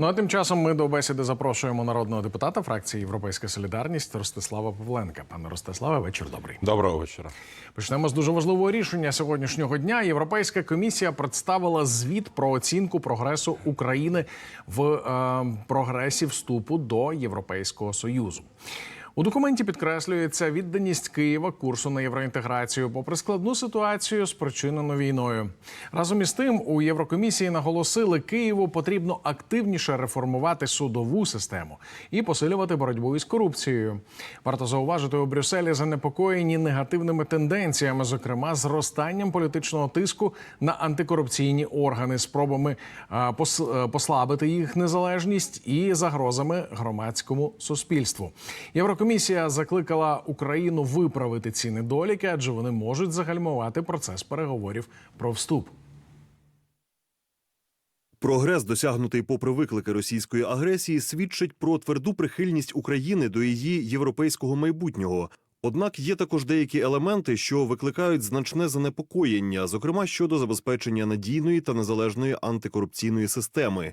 Ну а тим часом ми до бесіди запрошуємо народного депутата фракції Європейська Солідарність Ростислава Павленка. Пане Ростиславе, вечір добрий. Доброго вечора. Почнемо з дуже важливого рішення сьогоднішнього дня. Європейська комісія представила звіт про оцінку прогресу України в е, прогресі вступу до Європейського союзу. У документі підкреслюється відданість Києва курсу на євроінтеграцію, попри складну ситуацію, спричинену війною. Разом із тим, у Єврокомісії наголосили, Києву потрібно активніше реформувати судову систему і посилювати боротьбу із корупцією. Варто зауважити, у Брюсселі занепокоєні негативними тенденціями, зокрема зростанням політичного тиску на антикорупційні органи, спробами е, послабити їх незалежність і загрозами громадському суспільству. Єврокомісія закликала Україну виправити ці недоліки, адже вони можуть загальмувати процес переговорів про вступ. Прогрес, досягнутий попри виклики російської агресії, свідчить про тверду прихильність України до її європейського майбутнього. Однак є також деякі елементи, що викликають значне занепокоєння, зокрема щодо забезпечення надійної та незалежної антикорупційної системи.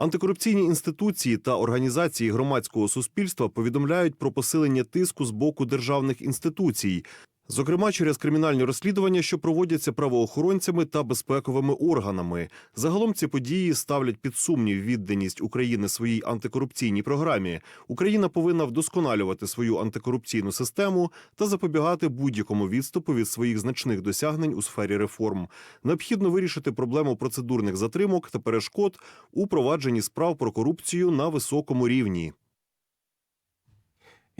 Антикорупційні інституції та організації громадського суспільства повідомляють про посилення тиску з боку державних інституцій, зокрема через кримінальні розслідування, що проводяться правоохоронцями та безпековими органами. Загалом ці події ставлять під сумнів відданість України своїй антикорупційній програмі. Україна повинна вдосконалювати свою антикорупційну систему та запобігати будь-якому відступу від своїх значних досягнень у сфері реформ. Необхідно вирішити проблему процедурних затримок та перешкод у провадженні справ про корупцію на високому рівні.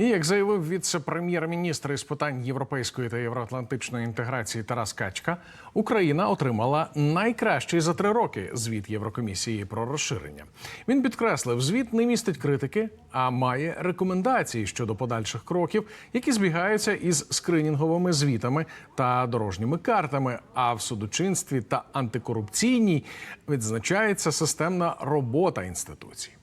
І як заявив віце-прем'єр-міністр із питань європейської та євроатлантичної інтеграції Тарас Качка, Україна отримала найкращий за три роки звіт Єврокомісії про розширення. Він підкреслив, звіт не містить критики, а має рекомендації щодо подальших кроків, які збігаються із скринінговими звітами та дорожніми картами. А в судочинстві та антикорупційній відзначається системна робота інституцій.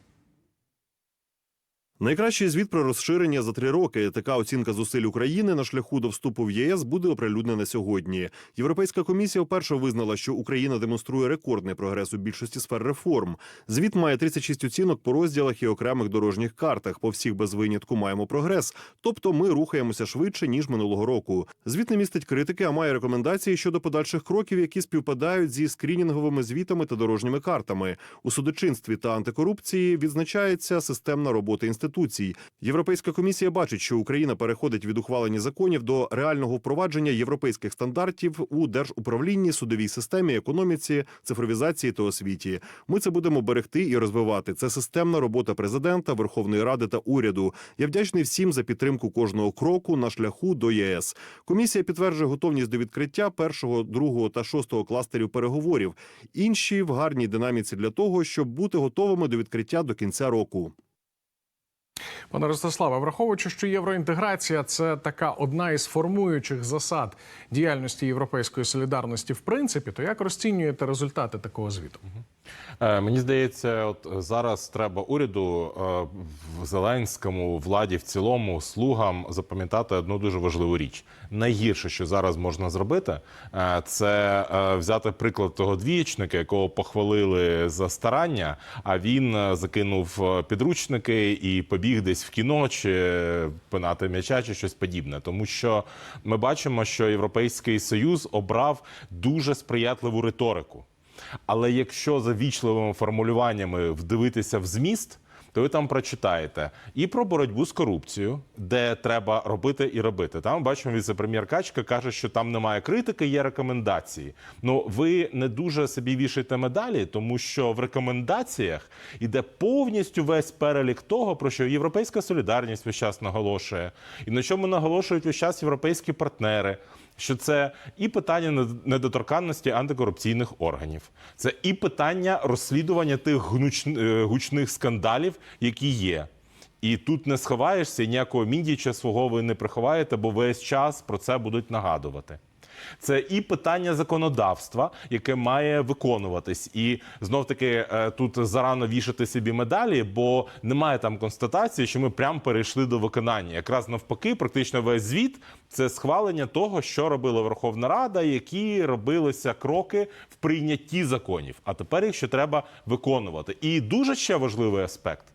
Найкращий звіт про розширення за три роки. Така оцінка зусиль України на шляху до вступу в ЄС буде оприлюднена сьогодні. Європейська комісія вперше визнала, що Україна демонструє рекордний прогрес у більшості сфер реформ. Звіт має 36 оцінок по розділах і окремих дорожніх картах. По всіх без винятку маємо прогрес. Тобто ми рухаємося швидше ніж минулого року. Звіт не містить критики, а має рекомендації щодо подальших кроків, які співпадають зі скрінінговими звітами та дорожніми картами. У судочинстві та антикорупції відзначається системна робота інституцій. Європейська комісія бачить, що Україна переходить від ухвалення законів до реального впровадження європейських стандартів у держуправлінні, судовій системі, економіці, цифровізації та освіті. Ми це будемо берегти і розвивати. Це системна робота президента, Верховної Ради та уряду. Я вдячний всім за підтримку кожного кроку на шляху до ЄС. Комісія підтверджує готовність до відкриття першого, другого та шостого кластерів переговорів. Інші в гарній динаміці для того, щоб бути готовими до відкриття до кінця року. Пане Ростиславе, враховуючи, що євроінтеграція це така одна із формуючих засад діяльності європейської солідарності, в принципі, то як розцінюєте результати такого звіту? Е, Мені здається, от зараз треба уряду е, в Зеленському владі в цілому слугам запам'ятати одну дуже важливу річ. Найгірше, що зараз можна зробити, е, це е, взяти приклад того двієчника, якого похвалили за старання, а він е, закинув е, підручники і побіг десь в кіно чи пинати м'яча чи щось подібне. Тому що ми бачимо, що Європейський Союз обрав дуже сприятливу риторику. Але якщо за вічливими формулюваннями вдивитися в зміст, то ви там прочитаєте і про боротьбу з корупцією, де треба робити і робити. Там бачимо, віце-прем'єр Качка каже, що там немає критики, є рекомендації. Ну ви не дуже собі вішаєте медалі, тому що в рекомендаціях іде повністю весь перелік того, про що європейська солідарність весь час наголошує, і на чому наголошують весь час європейські партнери що це і питання нед- недоторканності антикорупційних органів, це і питання розслідування тих гнуч- е, гучних скандалів, які є. І тут не сховаєшся, ніякого міндіча свого ви не приховаєте, бо весь час про це будуть нагадувати. Це і питання законодавства, яке має виконуватись, і знов таки е, тут зарано вішати собі медалі, бо немає там констатації, що ми прямо перейшли до виконання. Якраз навпаки, практично весь звіт це схвалення того, що робила Верховна Рада, які робилися кроки в прийнятті законів. А тепер їх ще треба виконувати. І дуже ще важливий аспект.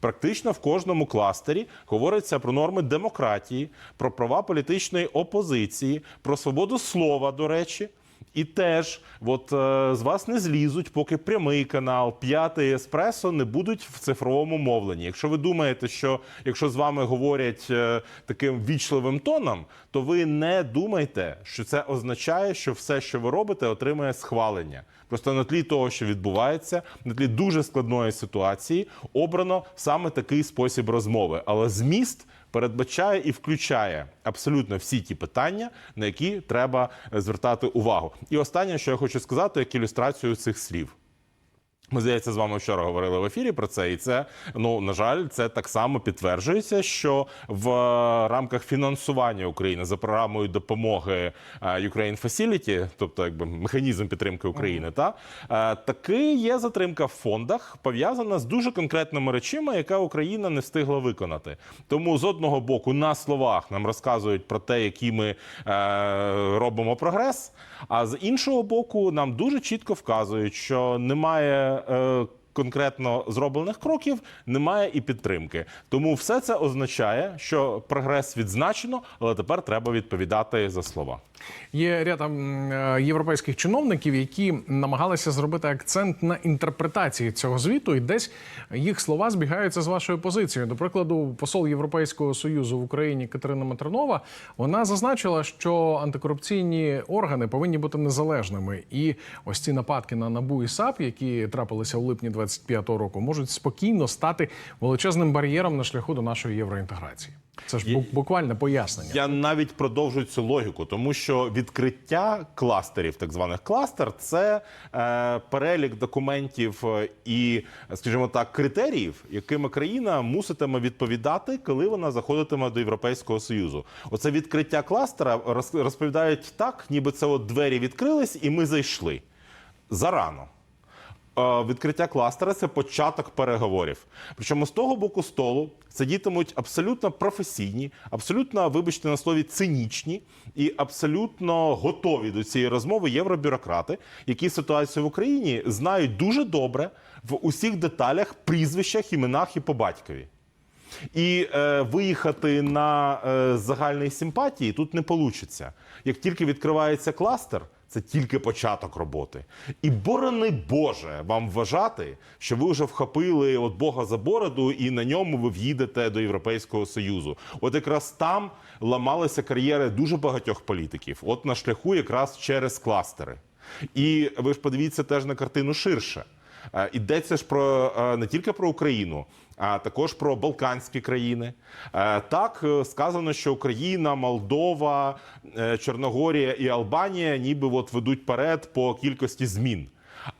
Практично в кожному кластері говориться про норми демократії, про права політичної опозиції, про свободу слова, до речі. І теж, от е, з вас не злізуть, поки прямий канал, п'ятий еспресо не будуть в цифровому мовленні. Якщо ви думаєте, що якщо з вами говорять е, таким вічливим тоном, то ви не думайте, що це означає, що все, що ви робите, отримає схвалення. Просто на тлі того, що відбувається, на тлі дуже складної ситуації, обрано саме такий спосіб розмови. Але зміст передбачає і включає абсолютно всі ті питання, на які треба звертати увагу. І останнє, що я хочу сказати, як ілюстрацію цих слів. Ми здається, з вами вчора говорили в ефірі про це, і це ну на жаль, це так само підтверджується, що в е, рамках фінансування України за програмою допомоги е, Ukraine Facility, тобто якби механізм підтримки України, та е, таки є затримка в фондах, пов'язана з дуже конкретними речами, яка Україна не встигла виконати. Тому з одного боку на словах нам розказують про те, які ми е, робимо прогрес. А з іншого боку, нам дуже чітко вказують, що немає. Е, Конкретно зроблених кроків немає і підтримки. Тому все це означає, що прогрес відзначено, але тепер треба відповідати за слова. Є ряд е, європейських чиновників, які намагалися зробити акцент на інтерпретації цього звіту, і десь їх слова збігаються з вашою позицією. До прикладу, посол Європейського союзу в Україні Катерина Матринова вона зазначила, що антикорупційні органи повинні бути незалежними, і ось ці нападки на набу і САП, які трапилися у липні 25-го року, можуть спокійно стати величезним бар'єром на шляху до нашої євроінтеграції. Це ж бу- буквальне пояснення. Я навіть продовжую цю логіку, тому що відкриття кластерів, так званих кластер, це е, перелік документів е, і, скажімо так, критеріїв, якими країна муситиме відповідати, коли вона заходитиме до Європейського союзу. Оце відкриття кластера роз- розповідають так, ніби це от двері відкрились, і ми зайшли зарано. Е, Відкриття кластера це початок переговорів. Причому з того боку столу сидітимуть абсолютно професійні, абсолютно, вибачте на слові, цинічні і абсолютно готові до цієї розмови євробюрократи, які ситуацію в Україні знають дуже добре в усіх деталях, прізвищах, іменах і по батькові. І е, виїхати на е, загальній симпатії тут не вийде. Як тільки відкривається кластер, це тільки початок роботи. І борони Боже вам вважати, що ви вже вхопили от Бога за бороду, і на ньому ви в'їдете до Європейського Союзу. От якраз там ламалися кар'єри дуже багатьох політиків. От на шляху якраз через кластери. І ви ж подивіться теж на картину ширше. Е, Йдеться ж про е, не тільки про Україну, а також про Балканські країни. Е, Так е, сказано, що Україна, Молдова, е, Чорногорія і Албанія ніби от ведуть перед по кількості змін.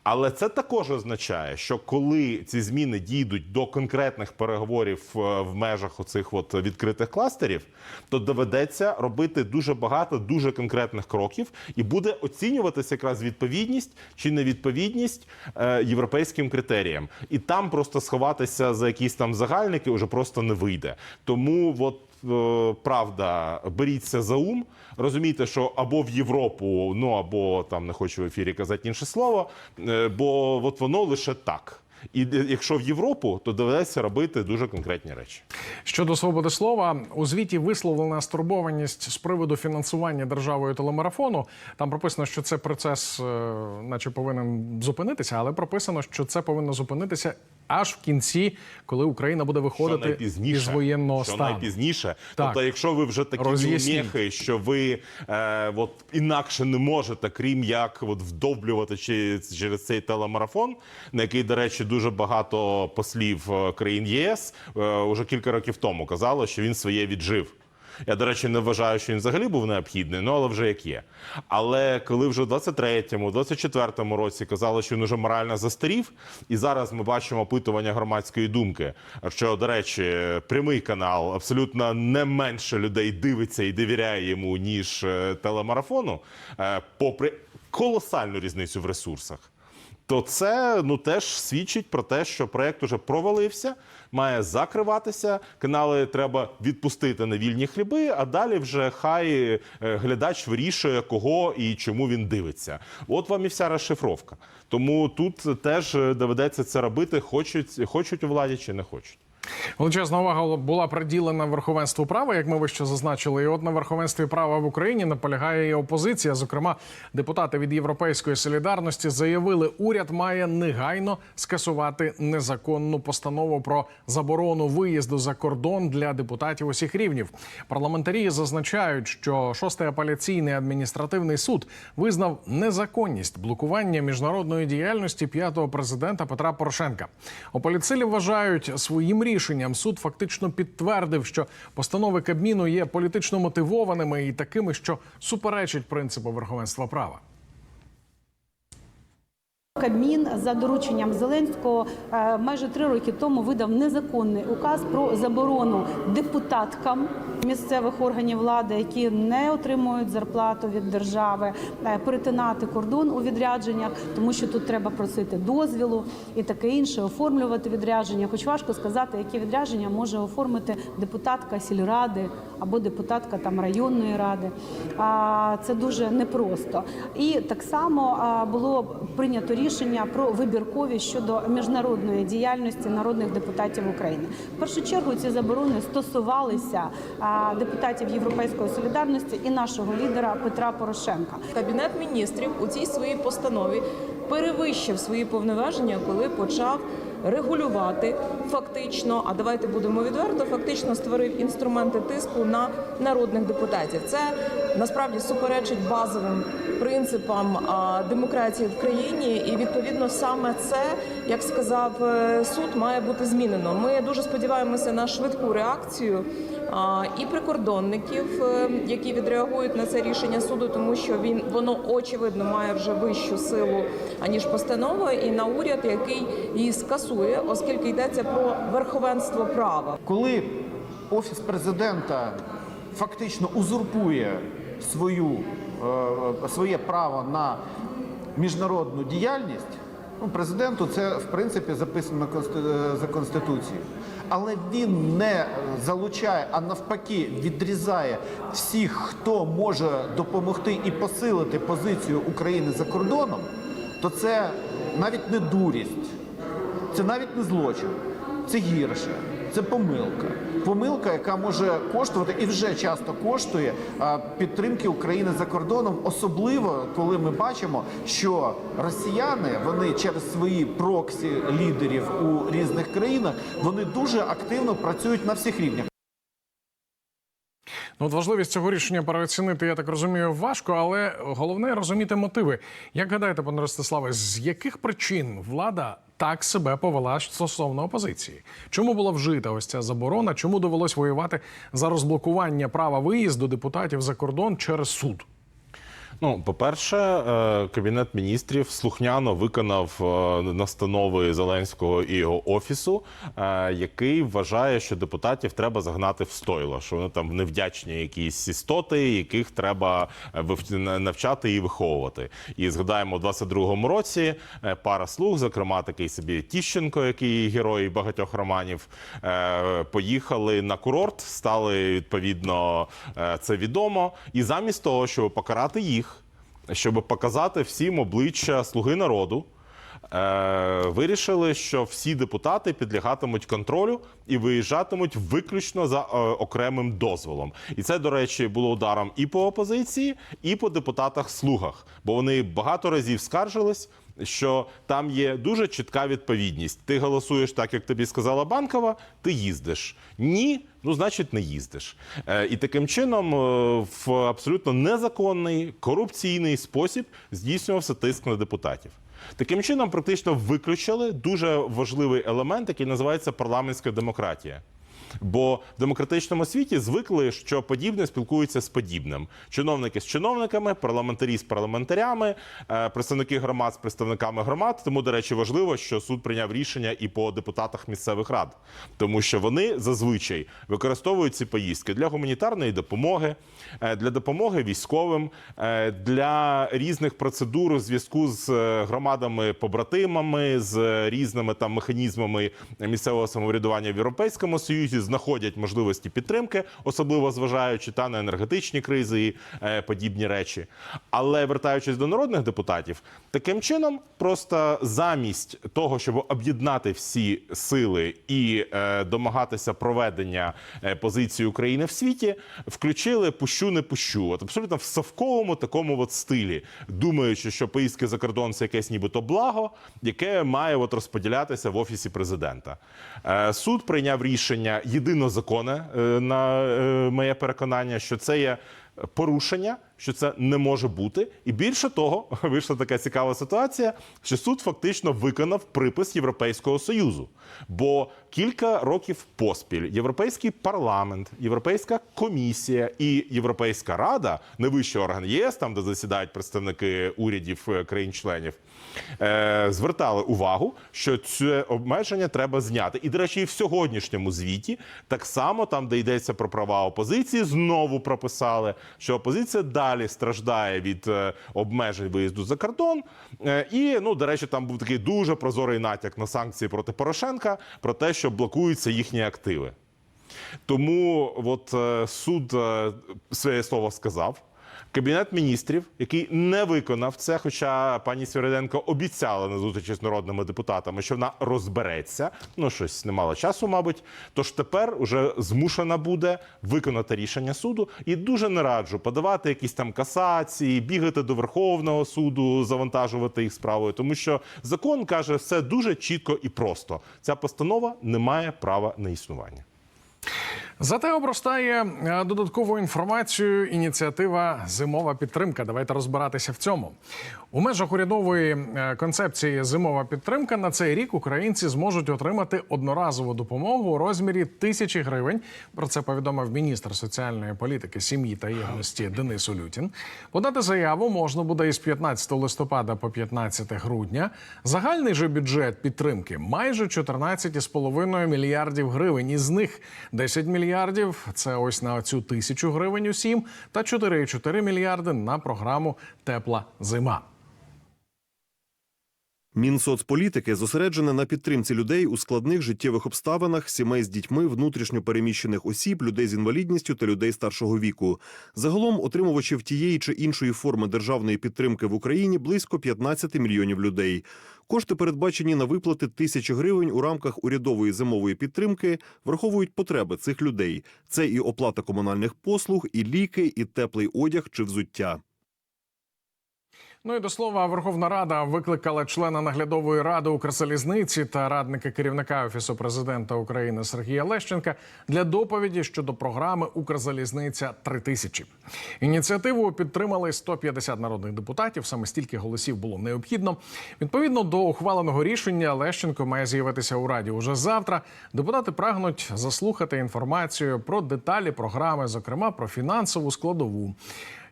Але це також означає, що коли ці зміни дійдуть до конкретних переговорів е, в межах оцих от відкритих кластерів, то доведеться робити дуже багато дуже конкретних кроків, і буде оцінюватися якраз відповідність чи невідповідність е, європейським критеріям. І там просто сховатися за якісь там загальники вже просто не вийде. Тому от. Е, Правда, беріться за ум, розумійте, що або в Європу, ну або там не хочу в ефірі казати інше слово, е, бо от воно лише так. І е, якщо в Європу, то доведеться робити дуже конкретні речі. Щодо свободи слова, у звіті висловлена стурбованість з приводу фінансування державою телемарафону. Там прописано, що це процес, наче повинен зупинитися, але прописано, що це повинно зупинитися аж в кінці, коли Україна буде Що виходити із воєнного що стану. найпізніше. Так. Тобто, якщо ви вже такі уміхи, що ви е, от інакше не можете, крім як от вдовблювати чи- через цей телемарафон, на який, до речі, дуже багато послів е, країн ЄС е, уже кілька років тому казало, що він своє віджив. Я, до речі, не вважаю, що він взагалі був необхідний, ну але вже як є. Але коли вже в 23-му, 24-му році казали, що він уже морально застарів, і зараз ми бачимо опитування громадської думки, що, до речі, прямий канал абсолютно не менше людей дивиться і довіряє йому, ніж е, телемарафону, е, попри колосальну різницю в ресурсах то це ну теж свідчить про те, що проект уже провалився, має закриватися. Канали треба відпустити на вільні хліби, а далі вже хай е, глядач вирішує, кого і чому він дивиться. От вам і вся розшифровка. Тому тут теж доведеться це робити, хочуть, хочуть у владі чи не хочуть. Величезна увага була приділена верховенству права, як ми вище зазначили. І от на верховенстві права в Україні наполягає і опозиція. Зокрема, депутати від Європейської солідарності заявили, уряд має негайно скасувати незаконну постанову про заборону виїзду за кордон для депутатів усіх рівнів. Парламентарі зазначають, що шостий апеляційний адміністративний суд визнав незаконність блокування міжнародної діяльності п'ятого президента Петра Порошенка. Ополіцилі вважають своїм рішенням суд фактично підтвердив, що постанови Кабміну є політично мотивованими і такими, що суперечать принципу верховенства права. Кабмін за дорученням Зеленського е, майже три роки тому видав незаконний указ про заборону депутаткам місцевих органів влади, які не отримують зарплату від держави, е, перетинати кордон у відрядженнях, тому що тут треба просити дозвілу і таке інше, оформлювати відрядження. Хоч важко сказати, які відрядження може оформити депутатка сільради або депутатка там районної ради. Це дуже непросто. І так само було прийнято рішення про вибірковість щодо міжнародної діяльності народних депутатів України. В першу чергу ці заборони стосувалися депутатів Європейської солідарності і нашого лідера Петра Порошенка. Кабінет міністрів у цій своїй постанові перевищив свої повноваження, коли почав регулювати фактично. А давайте будемо відверто, фактично створив інструменти тиску на народних депутатів. Це насправді суперечить базовим принципам демократії в країні, і відповідно саме це, як сказав е, суд, має бути змінено. Ми дуже сподіваємося на швидку реакцію і прикордонників, е, які відреагують на це рішення суду, тому що він воно очевидно має вже вищу силу аніж постанова, і на уряд, який її скасує, оскільки йдеться про верховенство права. Коли офіс президента фактично узурпує свою, е, своє право на міжнародну діяльність, ну, президенту це в принципі записано е, за конституцією. Але він не залучає, а навпаки, відрізає всіх, хто може допомогти і посилити позицію України за кордоном, то це навіть не дурість, це навіть не злочин, це гірше, це помилка. Помилка, яка може коштувати і вже часто коштує підтримки України за кордоном, особливо коли ми бачимо, що росіяни вони через свої проксі лідерів у різних країнах вони дуже активно працюють на всіх рівнях. Ну, от важливість цього рішення переоцінити, я так розумію, важко, але головне розуміти мотиви. Як гадаєте, пане Ростиславе, з яких причин влада так себе повела стосовно опозиції? Чому була вжита ось ця заборона? Чому довелось воювати за розблокування права виїзду депутатів за кордон через суд? Ну, по-перше, е, кабінет міністрів слухняно виконав е, настанови Зеленського і його офісу, е, який вважає, що депутатів треба загнати в стойло, що вони там невдячні якісь істоти, яких треба навчати і виховувати. І згадаємо, у 22-му році пара слуг, зокрема такий собі Тіщенко, який герой багатьох романів, поїхали на курорт, стали відповідно це відомо, і замість того, щоб покарати їх щоб показати всім обличчя слуги народу. Е, вирішили, що всі депутати підлягатимуть контролю і виїжджатимуть виключно за е, окремим дозволом. І це, до речі, було ударом і по опозиції, і по депутатах-слугах, бо вони багато разів скаржились. Що там є дуже чітка відповідність. Ти голосуєш так, як тобі сказала банкова, ти їздиш. Ні, ну значить не їздиш. Е, і таким чином, е, в абсолютно незаконний корупційний спосіб здійснювався тиск на депутатів. Таким чином, практично виключили дуже важливий елемент, який називається парламентська демократія. Бо в демократичному світі звикли, що подібне спілкується з подібним. Чиновники з чиновниками, парламентарі з парламентарями, е, представники громад з представниками громад. Тому, до речі, важливо, що суд прийняв рішення і по депутатах місцевих рад, тому що вони зазвичай використовують ці поїздки для гуманітарної допомоги, е, для допомоги військовим, е, для різних процедур у зв'язку з е, громадами побратимами, з різними там механізмами місцевого самоврядування в Європейському Союзі, знаходять можливості підтримки, особливо зважаючи та на енергетичні кризи і е, подібні речі. Але вертаючись до народних депутатів, таким чином просто замість того, щоб об'єднати всі сили і е, домагатися проведення е, позиції України в світі, включили пущу не пущу. От абсолютно в совковому такому от стилі, думаючи, що поїздки за кордон це якесь нібито благо, яке має от розподілятися в офісі президента. Суд прийняв рішення єдино законне, е, на е, моє переконання, що це є порушення, що це не може бути. І більше того, вийшла така цікава ситуація, що суд фактично виконав припис Європейського союзу. Бо кілька років поспіль Європейський парламент, Європейська комісія і Європейська рада, найвищий орган ЄС, там де засідають представники урядів е, країн-членів, звертали увагу, що це обмеження треба зняти. І, до речі, і в сьогоднішньому звіті так само там, де йдеться про права опозиції, знову прописали, що опозиція далі страждає від е, обмежень виїзду за кордон. Е, і ну, до речі, там був такий дуже прозорий натяк на санкції проти Порошенка про те, що блокуються їхні активи. Тому от е, суд е, своє слово сказав. Кабінет міністрів, який не виконав це, хоча пані Свириденко обіцяла на зустрічі з народними депутатами, що вона розбереться. Ну щось не мало часу, мабуть. Тож тепер уже змушена буде виконати рішення суду. І дуже не раджу подавати якісь там касації, бігати до Верховного суду, завантажувати їх справою, тому що закон каже все дуже чітко і просто. Ця постанова не має права на існування. Зате обростає е, додатковою інформацією ініціатива Зимова підтримка. Давайте розбиратися в цьому. У межах урядової е, концепції Зимова підтримка на цей рік українці зможуть отримати одноразову допомогу у розмірі тисячі гривень. Про це повідомив міністр соціальної політики, сім'ї та єдності Денис Улютін. Подати заяву можна буде із 15 листопада по 15 грудня. Загальний же бюджет підтримки майже 14,5 мільярдів гривень. Із них 10 мільярдів це ось на цю тисячу гривень усім, та 4,4 мільярди на програму Тепла зима. Мінсоцполітики зосереджене на підтримці людей у складних життєвих обставинах, сімей з дітьми, внутрішньо переміщених осіб, людей з інвалідністю та людей старшого віку. Загалом отримувачів тієї чи іншої форми державної підтримки в Україні близько 15 мільйонів людей. Кошти, передбачені на виплати тисячі гривень у рамках урядової зимової підтримки, враховують потреби цих людей. Це і оплата комунальних послуг, і ліки, і теплий одяг чи взуття. Ну і до слова, Верховна Рада викликала члена наглядової ради Укрзалізниці та радника керівника офісу президента України Сергія Лещенка для доповіді щодо програми Укрзалізниця 3000 Ініціативу підтримали 150 народних депутатів. Саме стільки голосів було необхідно. Відповідно до ухваленого рішення, Лещенко має з'явитися у раді уже завтра. Депутати прагнуть заслухати інформацію про деталі програми, зокрема про фінансову складову.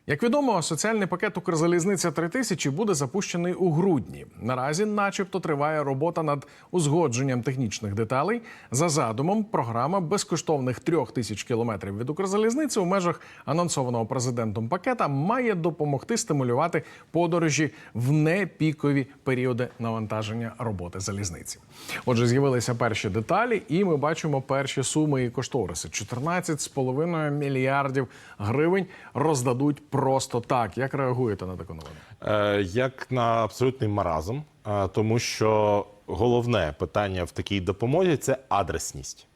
Як відомо, соціальний пакет Укрзалізниця 3000 буде запущений у грудні. Наразі, начебто, триває робота над узгодженням технічних деталей. За задумом, програма безкоштовних трьох тисяч кілометрів від Укрзалізниці у межах анонсованого президентом пакета має допомогти стимулювати подорожі в непікові періоди навантаження роботи залізниці. Отже, з'явилися перші деталі, і ми бачимо перші суми і кошториси: 14,5 мільярдів гривень роздадуть просто так. Як реагуєте на таку новину? Е, як на абсолютний маразм, е, тому що головне питання в такій допомозі це адресність.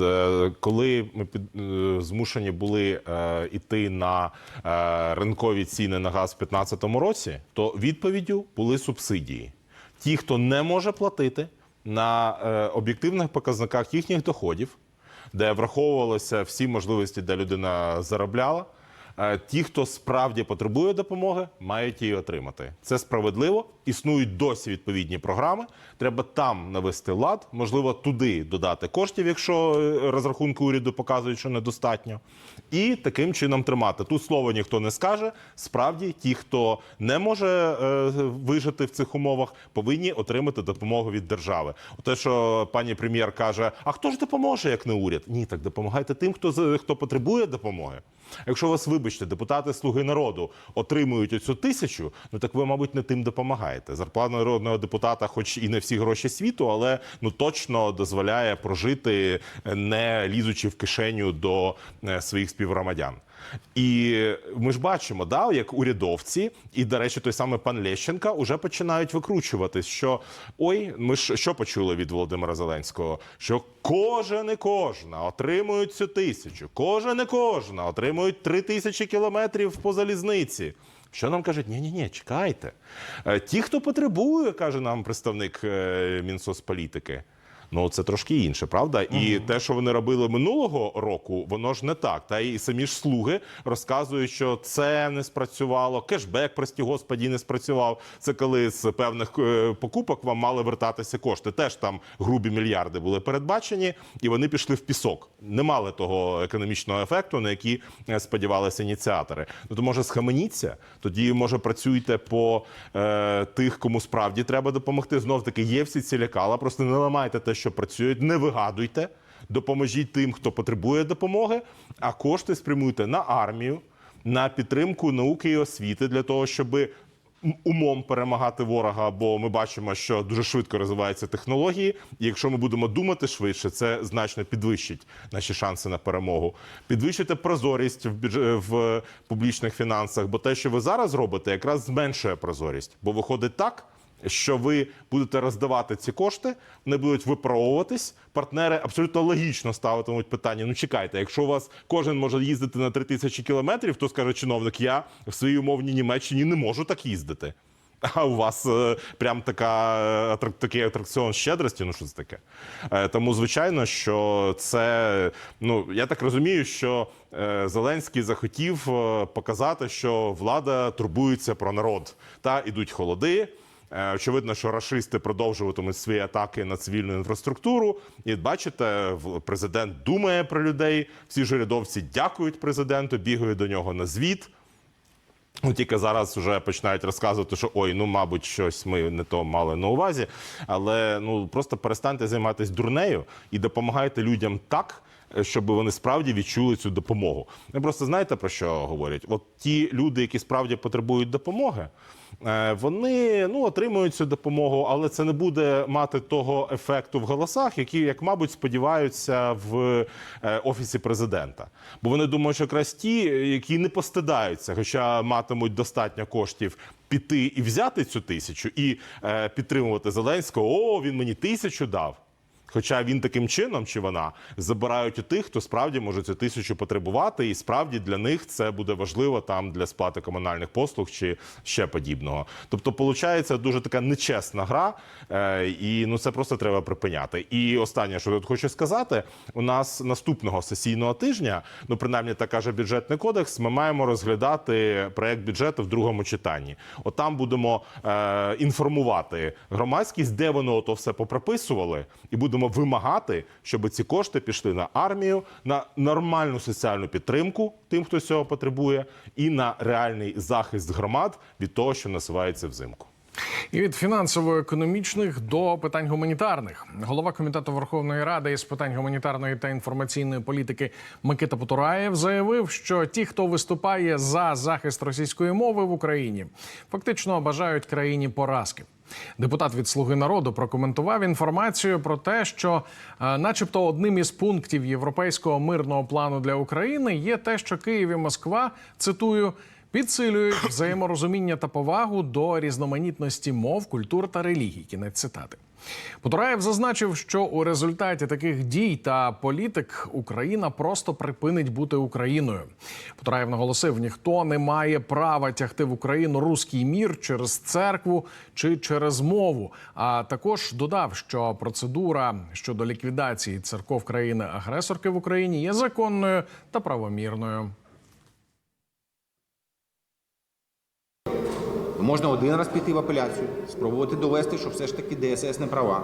Е, Коли ми під, змушені були йти на ринкові ціни на газ в 2015 році, то відповіддю були субсидії. Ті, хто не може платити на об'єктивних показниках їхніх доходів, де враховувалися всі можливості, де людина заробляла. Е, Ті, хто справді потребує допомоги, мають її отримати. Це справедливо. Існують досі відповідні програми. Треба там навести лад, можливо, туди додати коштів, якщо е, розрахунки уряду показують, що недостатньо, і таким чином тримати. Тут слово ніхто не скаже. Справді, ті, хто не може е, вижити в цих умовах, повинні отримати допомогу від держави. Те, що пані прем'єр каже: а хто ж допоможе, як не уряд? Ні, так допомагайте тим, хто хто потребує допомоги. Якщо вас, вибачте, депутати Слуги народу отримують оцю тисячу, ну так ви, мабуть, не тим допомагаєте. Зарплата народного депутата, хоч і не всі гроші світу, але ну точно дозволяє прожити, е, не лізучи в кишеню до е, своїх співгромадян. І ми ж бачимо, да, як урядовці, і, до речі, той самий пан Лещенка вже починають викручуватись, що ой, ми ж що почули від Володимира Зеленського? Що кожен і кожна отримують цю тисячу, кожен і кожна отримують три тисячі кілометрів по залізниці. Що нам кажуть? Ні, ні, ні, чекайте. Е, Ті, хто потребує, каже нам представник е, Мінсоцполітики. Ну, це трошки інше, правда? І те, що вони робили минулого року, воно ж не так. Та і самі ж слуги розказують, що це не спрацювало. Кешбек, прості господі, не спрацював. Це коли з певних е, покупок вам мали вертатися кошти. Теж там грубі мільярди були передбачені, і вони пішли в пісок. Не мали того економічного ефекту, на який е, сподівалися ініціатори. Ну то може схаменіться, тоді може працюйте по е, тих, кому справді треба допомогти. Знов таки є всі ці лякала. Просто не ламайте те, що працюють, не вигадуйте. Допоможіть тим, хто потребує допомоги, а кошти спрямуйте на армію, на підтримку науки і освіти для того, щоб умом перемагати ворога. Бо ми бачимо, що дуже швидко розвиваються технології. І якщо ми будемо думати швидше, це значно підвищить наші шанси на перемогу. Підвищити прозорість в бюдж- в публічних фінансах, бо те, що ви зараз робите, якраз зменшує прозорість. Бо виходить так. Що ви будете роздавати ці кошти, вони будуть випробовуватись. Партнери абсолютно логічно ставитимуть питання. Ну чекайте, якщо у вас кожен може їздити на 3 тисячі кілометрів, то скаже чиновник, я в своїй умовній Німеччині не можу так їздити. А у вас е, прям така е, такий атракціон щедрості. Ну що це таке? Е, тому звичайно, що це ну я так розумію, що е, Зеленський захотів е, показати, що влада турбується про народ. Та ідуть холоди. Е, Очевидно, що рашисти продовжуватимуть свої атаки на цивільну інфраструктуру. І бачите, президент думає про людей. Всі ж урядовці дякують президенту, бігають до нього на звіт. Ну, тільки зараз вже починають розказувати, що ой, ну мабуть, щось ми не то мали на увазі. Але ну просто перестаньте займатися дурнею і допомагайте людям так, щоб вони справді відчули цю допомогу. Ви просто знаєте про що говорять? От ті люди, які справді потребують допомоги, вони ну отримують цю допомогу, але це не буде мати того ефекту в голосах, які, як мабуть, сподіваються в е, офісі президента. Бо вони думають, що якраз ті, які не постидаються, хоча матимуть достатньо коштів піти і взяти цю тисячу, і е, підтримувати Зеленського. О, він мені тисячу дав. Хоча він таким чином чи вона забирають у тих, хто справді може цю тисячу потребувати, і справді для них це буде важливо там для сплати комунальних послуг чи ще подібного. Тобто, виходить дуже така нечесна гра, е, і ну це просто треба припиняти. І останнє, що тут хочу сказати, у нас наступного сесійного тижня, ну принаймні так каже бюджетний кодекс, ми маємо розглядати проект бюджету в другому читанні. От там будемо е, інформувати громадськість, де вони ото все попрописували, і будемо вимагати, щоб ці кошти пішли на армію, на нормальну соціальну підтримку тим, хто цього потребує, і на реальний захист громад від того, що насувається взимку. І від фінансово-економічних до питань гуманітарних. Голова комітету Верховної Ради із питань гуманітарної та інформаційної політики Микита Потураєв заявив, що ті, хто виступає за захист російської мови в Україні, фактично бажають країні поразки. Депутат від Слуги народу прокоментував інформацію про те, що, е, начебто, одним із пунктів європейського мирного плану для України є те, що Київ і Москва цитую. Підсилюють взаєморозуміння та повагу до різноманітності мов, культур та релігій. Кінець цитати. Потураєв зазначив, що у результаті таких дій та політик Україна просто припинить бути Україною. Потураєв наголосив: ніхто не має права тягти в Україну руський мір через церкву чи через мову. А також додав, що процедура щодо ліквідації церков країни-агресорки в Україні є законною та правомірною. Можна один раз піти в апеляцію, спробувати довести, що все ж таки ДСС не права.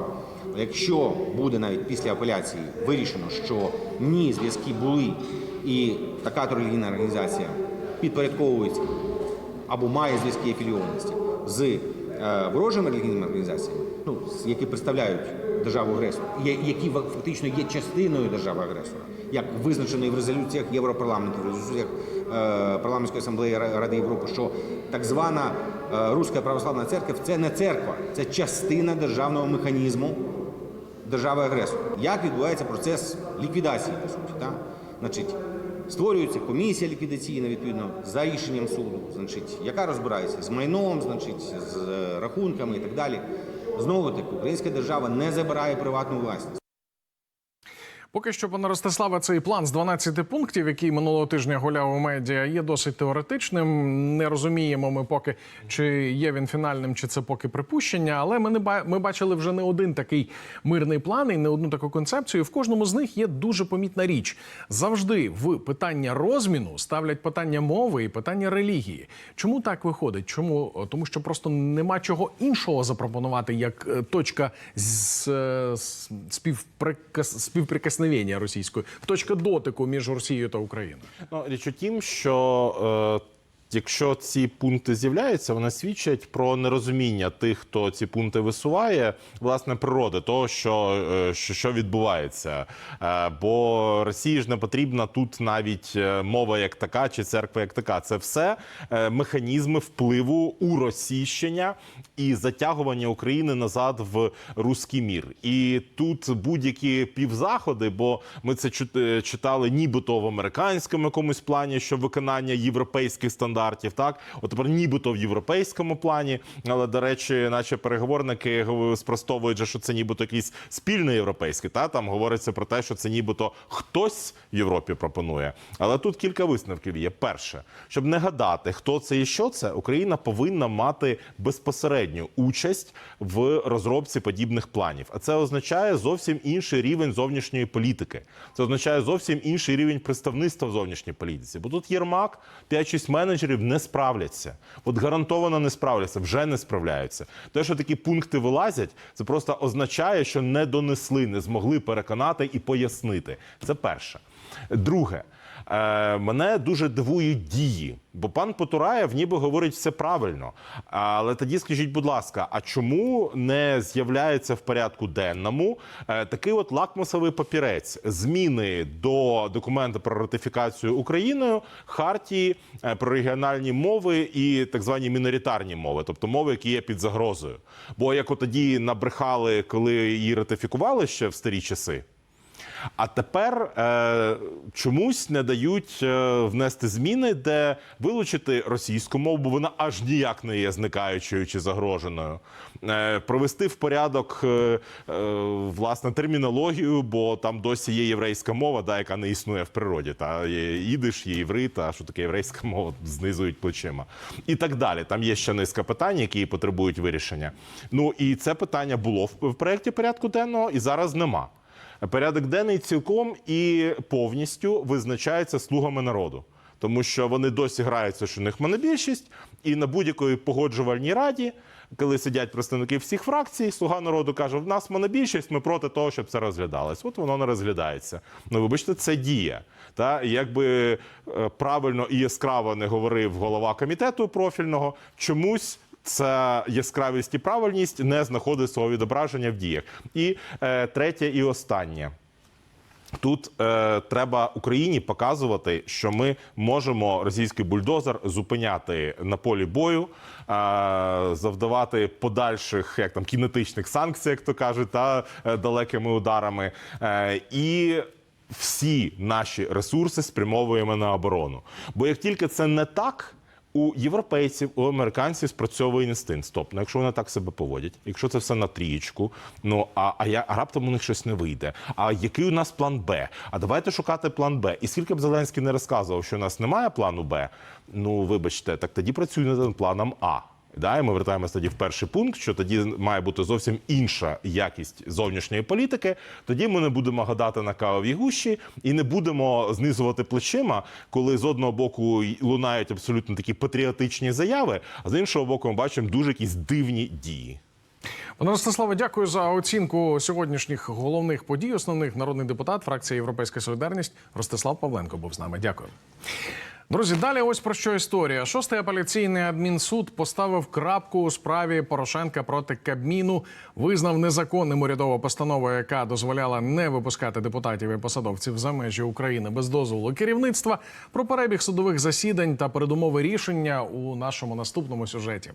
Якщо буде навіть після апеляції вирішено, що ні, зв'язки були, і така то релігійна організація підпорядковується або має зв'язки афілійованості з е, ворожими релігійними організаціями, ну, які представляють державу агресора, які фактично є частиною держави агресора, як визначено і в резолюціях Європарламенту, в резолюціях е, парламентської асамблеї Ради Європи, що так звана Руська православна церква це не церква, це частина державного механізму держави агресора. Як відбувається процес ліквідації, по суті, так? Значить, створюється комісія ліквідаційна відповідно за рішенням суду, значить, яка розбирається з майном, значить, з е, рахунками і так далі. Знову таки, українська держава не забирає приватну власність. Поки що, пане Ростиславе, цей план з 12 пунктів, який минулого тижня гуляв у медіа, є досить теоретичним. Не розуміємо ми поки, чи є він фінальним, чи це поки припущення. Але ми не ми бачили вже не один такий мирний план і не одну таку концепцію. В кожному з них є дуже помітна річ. Завжди в питання розміну ставлять питання мови і питання релігії. Чому так виходить? Чому тому, що просто нема чого іншого запропонувати як е, точка з, е, з- співприкас, співприкосновення російської, точка дотику між Росією та Україною. Ну, річ у тім, що е, якщо ці пункти з'являються, вони свідчать про нерозуміння тих, хто ці пункти висуває, власне, природи того, що, е, що, відбувається. Е, бо Росії ж не потрібна тут навіть е, мова як така, чи церква як така. Це все механізми впливу уросійщення і затягування України назад в руський мір. І тут будь-які півзаходи, бо ми це читали нібито в американському якомусь плані, що виконання європейських стандартів, так от тепер нібито в європейському плані. Але до речі, наші переговорники спростовують, що це нібито якийсь спільний європейський. Та там говориться про те, що це нібито хтось в Європі пропонує. Але тут кілька висновків є. Перше, щоб не гадати, хто це і що це, Україна повинна мати безпосередню участь в розробці подібних планів. А це означає зовсім інший рівень зовнішньої політики. Це означає зовсім інший рівень представництва в зовнішній політиці. Бо тут Єрмак, 5-6 менеджерів не справляться. От гарантовано не справляться, вже не справляються. Те, що такі пункти вилазять, це просто означає, що не донесли, не змогли переконати і пояснити. Це перше. Друге. Е, мене дуже дивують дії, бо пан Потураєв ніби говорить все правильно. Але тоді скажіть, будь ласка, а чому не з'являється в порядку денному е, такий от лакмусовий папірець зміни до документу про ратифікацію Україною хартії е, про регіональні мови і так звані міноритарні мови, тобто мови, які є під загрозою? Бо як тоді набрехали, коли її ратифікували ще в старі часи. А тепер е, чомусь не дають е, внести зміни, де вилучити російську мову, бо вона аж ніяк не є зникаючою чи загроженою. Е, провести в порядок е, е, власне термінологію, бо там досі є єврейська мова, да, яка не існує в природі. Та ідиш, є іврит, а що таке єврейська мова знизують плечима. І так далі. Там є ще низка питань, які потребують вирішення. Ну і це питання було в проєкті порядку денного, і зараз нема. Порядок денний цілком і повністю визначається слугами народу. Тому що вони досі граються, що у них монобільшість, і на будь-якої погоджувальній раді, коли сидять представники всіх фракцій, слуга народу каже: в нас монобільшість, ми проти того, щоб це розглядалось. От воно не розглядається. Ну, вибачте, це дія. Та якби е, правильно і яскраво не говорив голова комітету профільного, чомусь ця яскравість і правильність не знаходить свого відображення в діях. І е, третє і останнє. Тут е, треба Україні показувати, що ми можемо російський бульдозер зупиняти на полі бою, е, завдавати подальших як там кінетичних санкцій, як то кажуть, та е, далекими ударами. Е, і всі наші ресурси спрямовуємо на оборону. Бо як тільки це не так. У європейців, у американців спрацьовує інстинкт. Стоп, ну якщо вони так себе поводять, якщо це все на трієчку, ну а, а, я, а раптом у них щось не вийде. А який у нас план Б? А давайте шукати план Б. І скільки б Зеленський не розказував, що у нас немає плану Б, ну вибачте, так тоді працюй над планом А. Да, і ми вертаємося тоді в перший пункт, що тоді має бути зовсім інша якість зовнішньої політики. Тоді ми не будемо гадати на кавовій гущі і не будемо знизувати плечима, коли з одного боку лунають абсолютно такі патріотичні заяви, а з іншого боку, ми бачимо дуже якісь дивні дії. Пане Ростиславе, дякую за оцінку сьогоднішніх головних подій. Основних народний депутат, фракція Європейська Солідарність Ростислав Павленко був з нами. Дякую. Друзі, далі ось про що історія. Шостий апеляційний адмінсуд поставив крапку у справі Порошенка проти Кабміну, визнав незаконним урядову постанову, яка дозволяла не випускати депутатів і посадовців за межі України без дозволу керівництва. Про перебіг судових засідань та передумови рішення у нашому наступному сюжеті.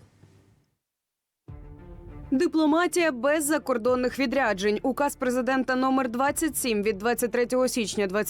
Дипломатія без закордонних відряджень. Указ президента номер 27 від 23 січня